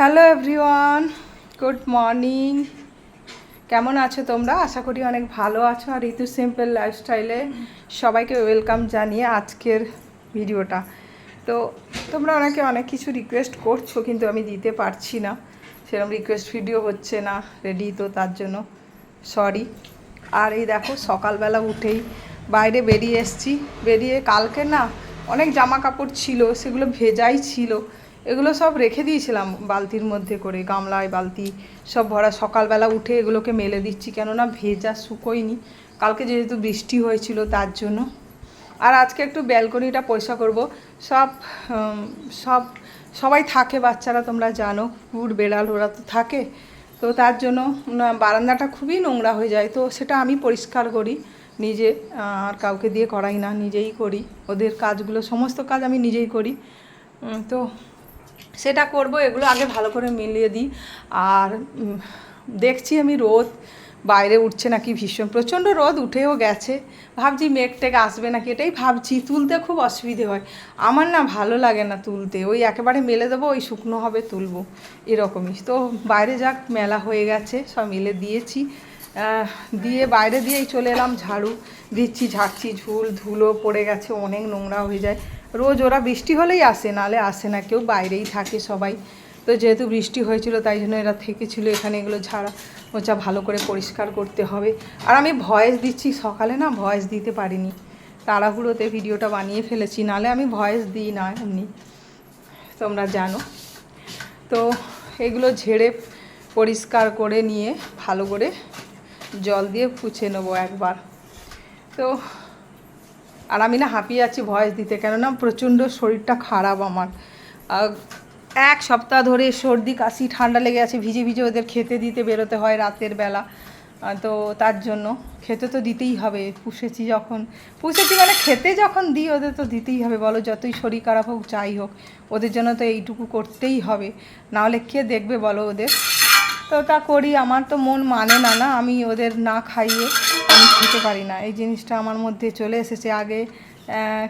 Hello everyone good morning কেমন আছো তোমরা? আশা করি অনেক ভালো আছো। আর ঋতু সিম্পল লাইফস্টাইলে সবাইকে ওয়েলকাম জানিয়ে আজকের ভিডিওটা। তো তোমরা অনেকে অনেক কিছু রিকোয়েস্ট করছ, কিন্তু আমি দিতে পারছি না। সেরকম রিকোয়েস্ট ভিডিও হচ্ছে না রেডি তো তার জন্য। সরি আর এই দেখো, সকালবেলা উঠেই বাইরে বেরিয়ে এসছি। বেরিয়ে কালকে না অনেক জামা কাপড় ছিল, সেগুলো ভেজাই ছিল। এগুলো সব রেখে দিয়েছিলাম বালতির মধ্যে করে, গামলায় বালতি সব ভরা। সকালবেলা উঠে এগুলোকে মেলে দিচ্ছি, কেননা ভেজা শুকোয়নি। কালকে যেহেতু বৃষ্টি হয়েছিল তার জন্য। আর আজকে একটু ব্যালকনিটা পয়সা করব। সব সব, সবাই থাকে, বাচ্চারা তোমরা জানো কুকুর বেড়াল ওরা তো থাকে। তো তার জন্য বারান্দাটা খুবই নোংরা হয়ে যায়। তো সেটা আমি পরিষ্কার করি, নিজে, আর কাউকে দিয়ে করাই না, নিজেই করি। ওদের কাজগুলো, সমস্ত কাজ আমি নিজেই করি। তো সেটা করব, এগুলো আগে ভালো করে মিলিয়ে দিই। আর দেখছি আমি রোদ, বাইরে উঠছে নাকি ভীষণ, প্রচণ্ড রোদ উঠেও গেছে। ভাবছি মেঘ টেক আসবে নাকি এটাই ভাবছি, তুলতে খুব অসুবিধে হয়। আমার না ভালো লাগে না তুলতে, ওই একেবারে মেলে দেবো, ওই শুকনো হবে তুলবো, এরকমই। তো বাইরে যাক, মেলা হয়ে গেছে, সব মিলে দিয়েছি। দিয়ে বাইরে দিয়েই চলে এলাম ঝাড়ু, দিচ্ছি, ঝাড়ছি, ঝুল, ধুলো পড়ে গেছে, অনেক নোংরা হয়ে যায়। রোজ ওরা বৃষ্টি হলেই আসে, নালে আসে না, কেউ বাইরেই থাকে সবাই। তো যেহেতু বৃষ্টি হয়েছিল, তাই জন্য এরা থেকেছিল, এখানে এগুলো ঝাড়া মোচা ভালো করে পরিষ্কার করতে হবে। আর আমি ভয়েস দিচ্ছি, সকালে না ভয়েস দিতে পারিনি। তাড়াহুড়োতে ভিডিওটা বানিয়ে ফেলেছি, নালে আমি ভয়েস দিই না এমনি। তোমরা জানো। তো এগুলো ঝেড়ে পরিষ্কার করে নিয়ে ভালো করে জল দিয়ে পুছে নেব একবার। তো আর আমি না হাঁপিয়ে আছি ভয়েস দিতে, কেননা প্রচণ্ড শরীরটা খারাপ আমার। এক সপ্তাহ ধরে সর্দি, কাশি, ঠান্ডা লেগে আছে, ভিজে ভিজে ওদের খেতে দিতে বেরোতে হয় রাতের বেলা। তো তার জন্য খেতে তো দিতেই হবে, পুষেছি যখন। পুষেছি মানে খেতে যখন দিই, ওদের তো দিতেই হবে, বলো, যতই শরীর খারাপ হোক, যাই হোক, ওদের জন্য তো এইটুকু করতেই হবে। নাহলে কে দেখবে, বলো, ওদের? তো তা করি, আমার তো মন মানে না না, আমি ওদের না খাইয়ে আমি খেতে পারি না। এই জিনিসটা আমার মধ্যে চলে এসেছে আগে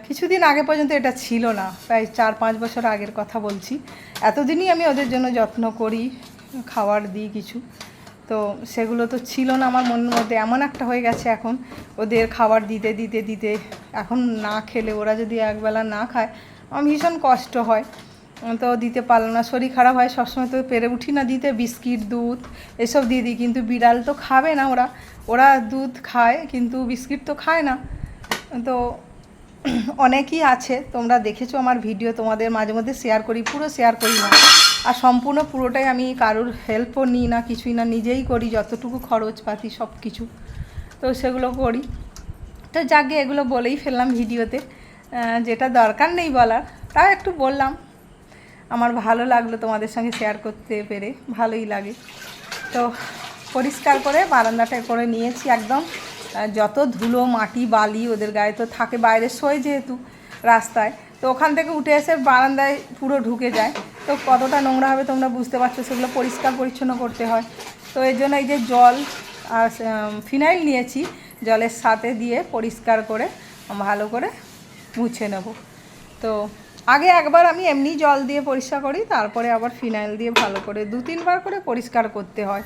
কিছুদিন আগে পর্যন্ত এটা ছিল না। প্রায় চার পাঁচ বছর আগের কথা বলছি। এতদিনই আমি ওদের জন্য যত্ন করি খাবার দিই কিছু। তো সেগুলো তো ছিল না আমার মনের মধ্যে। এমন একটা হয়ে গেছে এখন, ওদের খাবার দিতে দিতে দিতে। এখন না খেলে ওরা যদি একবেলা না খায়, আমার ভীষণ কষ্ট হয়। তো দিতে পারলাম না। শরীর খারাপ হয়, সবসময় তো পেরে উঠি না দিতে, বিস্কিট, দুধ এসব দিয়ে দিই। কিন্তু বিড়াল তো খাবে না ওরা। ওরা দুধ খায়, কিন্তু বিস্কিট তো খায় না। তো অনেকই আছে। তোমরা দেখেছ আমার ভিডিও, তোমাদের মাঝে মধ্যে শেয়ার করি, পুরো শেয়ার করি না। আর সম্পূর্ণ পুরোটাই আমি কারোর হেল্পও নিই না, কিছুই না, নিজেই করি, যতটুকু খরচপাতি সব কিছু। তো সেগুলো করি। তো যাকে এগুলো বলেই ফেললাম ভিডিওতে। যেটা দরকার নেই বলার, তাও একটু বললাম। আমার ভালো লাগল তোমাদের সঙ্গে শেয়ার করতে পেরে, ভালোই লাগে। তো পরিষ্কার করে বারান্দাটা করে নিয়েছি একদম। যত ধুলো, মাটি, বালি ওদের গায়ে তো থাকে, বাইরে শোয় যেহেতু রাস্তায়। তো ওখান থেকে উঠে এসে বারান্দায় পুরো ঢুকে যায়। তো কতটা নোংরা হবে তোমরা বুঝতে পারছ, সেগুলো পরিষ্কার পরিচ্ছন্ন করতে হয়। তো এই জন্য এই যে জল আর ফিনাইল নিয়েছি, জলের সাথে দিয়ে পরিষ্কার করে, ভালো করে মুছে নেব। তো আগে একবার আমি এমনি জল দিয়ে পরিষ্কার করি, তারপরে আবার ফিনাইল দিয়ে ভালো করে দু তিনবার করে পরিষ্কার করতে হয়।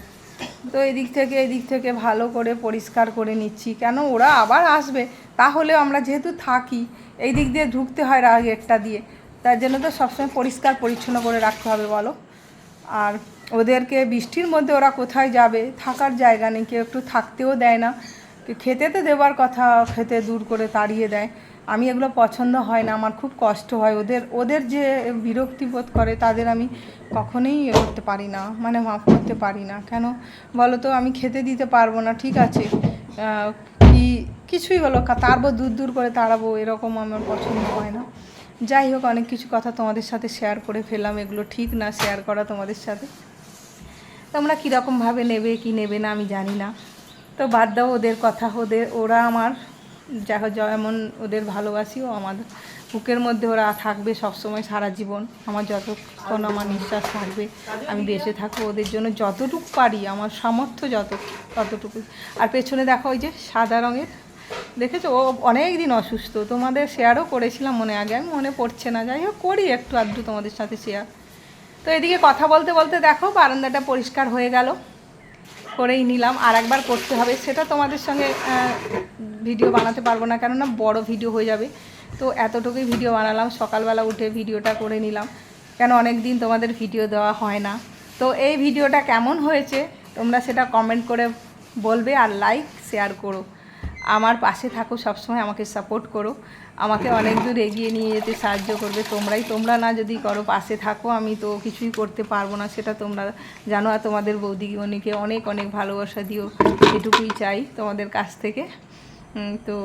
তো এদিক থেকে এদিক থেকে ভালো করে পরিষ্কার করে নিচ্ছি। কেন ওরা আবার আসবে, তাহলেও আমরা যেহেতু থাকি, এই দিক দিয়ে ঢুকতে হয় গেটটা দিয়ে। তার জন্য তো সবসময় পরিষ্কার পরিচ্ছন্ন করে রাখতে হবে বলো। আর ওদেরকে বৃষ্টির মধ্যে ওরা কোথায় যাবে, থাকার জায়গা নেই, কেউ একটু থাকতেও দেয় না। খেতে তো দেওয়ার কথা, খেতে দূর করে তাড়িয়ে দেয়। আমি এগুলো পছন্দ হয় না, আমার খুব কষ্ট হয়। ওদের ওদের যে বিরক্তি বোধ করে, তাদের আমি কখনোই ইয়ে করতে পারি না মানে মাফ করতে পারি না। কেন বলো তো, আমি খেতে দিতে পারব না, ঠিক আছে। কি, কিছুই হলো তাড়বো দূর দূর করে তাড়াবো, এরকম আমার পছন্দ হয় না। যাই হোক, অনেক কিছু কথা তোমাদের সাথে শেয়ার করে ফেললাম, এগুলো ঠিক না শেয়ার করা তোমাদের সাথে। তোমরা কীরকমভাবে নেবে, কি নেবে না, আমি জানি না। তো বাদ দাও ওদের কথা, ওদের, ওরা আমার যা যেমন ওদের ভালোবাসিও আমাদের। বুকের মধ্যে ওরা থাকবে সবসময় সারা জীবন। আমার যতক্ষণ আমার নিঃশ্বাস থাকবে, আমি বেঁচে থাকব ওদের জন্য যতটুকু পারি, আমার সামর্থ্য যত ততটুকু আর পেছনে দেখো ওই যে সাদা রঙের, দেখেছ? ও অনেক দিন অসুস্থ। তোমাদের শেয়ারও করেছিলাম মনে আগে, আমি মনে পড়ছে না। যাই হোক, করি একটু আধটু তোমাদের সাথে শেয়ার তো এদিকে কথা বলতে বলতে দেখো, বারান্দাটা পরিষ্কার হয়ে গেল। করেই নিলাম। আর একবার করতে হবে, সেটা তোমাদের সঙ্গে ভিডিও বানাতে পারব না, কেননা বড় ভিডিও হয়ে যাবে। তো এতটুকুই ভিডিও বানালাম, সকালবেলা উঠে ভিডিওটা করে নিলাম। কেন অনেক দিন তোমাদের ভিডিও দেওয়া হয় না। তো এই ভিডিওটা কেমন হয়েছে, তোমরা সেটা কমেন্ট করে বলবে আর লাইক শেয়ার করো। আমার পাশে থাকো, সবসময় আমাকে সাপোর্ট করো। আমাকে অনেক দূর এগিয়ে নিয়ে যেতে সাহায্য করবে। তোমরাই তোমরা না যদি করো পাশে থাকো, আমি তো কিছুই করতে পারব না। সেটা তোমরা জানো আর তোমাদের বৌদিগণিকে অনেক অনেক ভালোবাসা দিও। এটুকুই চাই তোমাদের কাছ থেকে। তো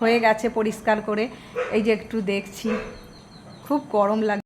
হয়ে গেছে পরিষ্কার করে। এই যে একটু দেখছি, খুব গরম লাগে